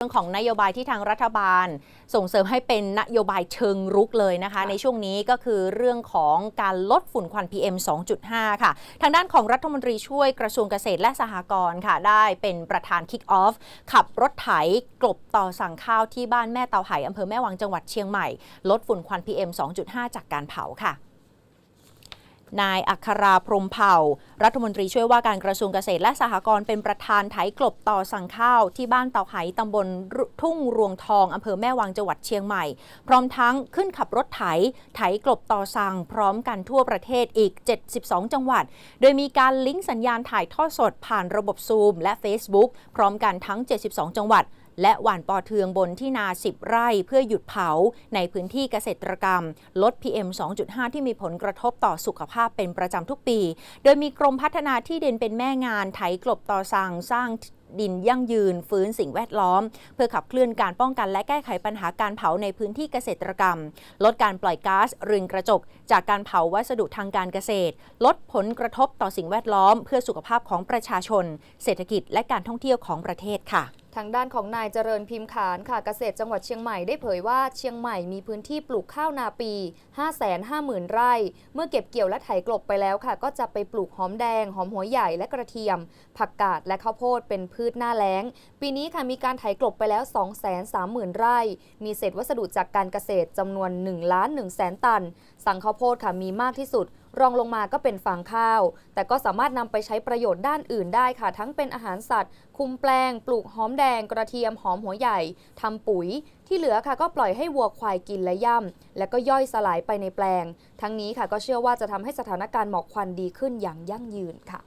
เรื่องของนโยบายที่ทางรัฐบาลส่งเสริมให้เป็นนโยบายเชิงรุกเลยนะคะ ในช่วงนี้ก็คือเรื่องของการลดฝุ่นควัน PM 2.5 ค่ะ ทางด้านของรัฐมนตรีช่วยกระทรวงเกษตรและสหกรณ์ค่ะ ได้เป็นประธานคิกออฟขับรถไถกลบต่อสั่งข้าวที่บ้านแม่เตาไหอำเภอแม่วางจังหวัดเชียงใหม่ ลดฝุ่นควัน PM 2.5 จากการเผาค่ะ นายอัคราพรมเผ่า รัฐมนตรีช่วยว่าการกระทรวงเกษตรและสหกรณ์เป็นประธานไถกลบต่อสั่งข้าวที่บ้านเตาไหตำบลทุ่งรวงทองอำเภอแม่วางจังหวัดเชียงใหม่ พร้อมทั้งขึ้นขับรถไถไถกลบต่อสั่งพร้อมกันทั่วประเทศอีก 72 จังหวัด โดยมีการลิงก์สัญญาณถ่ายทอดสดผ่านระบบซูมและ Facebook พร้อมกันทั้ง 72 จังหวัด และหว่านปอเทืองบนที่นา 10 ไร่เพื่อหยุดเผาในพื้นที่เกษตรกรรม ลด PM 2.5 ที่มีผลกระทบต่อสุขภาพเป็นประจำทุกปี โดยมีกรมพัฒนาที่ดินเป็นแม่งานไถกลบต่อสั่งสร้างดินยั่งยืนฟื้นสิ่งแวดล้อม เพื่อขับเคลื่อนการป้องกันและแก้ไขปัญหาการเผาในพื้นที่เกษตรกรรม ลดการปล่อยก๊าซเรือนกระจก จากการเผาวัสดุทางการเกษตร ลดผลกระทบต่อสิ่งแวดล้อม เพื่อสุขภาพของประชาชน เศรษฐกิจและการท่องเที่ยวของประเทศค่ะ ทางด้านของนายเจริญพิมพ์ขานค่ะเกษตรจังหวัดเชียงใหม่ได้เผยว่าเชียงใหม่มีพื้นที่ปลูกข้าวนาปี 550,000 ไร่ เมื่อเก็บเกี่ยวและไถกลบไปแล้วค่ะ ก็จะไปปลูกหอมแดง หอมหัวใหญ่และกระเทียม ผักกาดและข้าวโพดเป็นพืชหน้าแล้ง ปีนี้ค่ะมีการไถกลบไปแล้ว 230,000 ไร่ มีเศษวัสดุจากการเกษตรจำนวน1ล้าน1แสนตัน สั่งข้าวโพดค่ะมีมากที่สุด รองลงมาก็เป็นฟางข้าว แต่ก็สามารถนำไปใช้ประโยชน์ด้านอื่นได้ค่ะ ทั้งเป็นอาหารสัตว์ คุมแปลง ปลูกหอมแดง กระเทียมหอมหัวใหญ่ทำปุ๋ย ที่เหลือค่ะก็ปล่อยให้วัวควายกินและย่ำและก็ย่อยสลายไปในแปลง ทั้งนี้ค่ะก็เชื่อว่าจะทำให้สถานการณ์หมอกควันดีขึ้นอย่างยั่งยืนค่ะ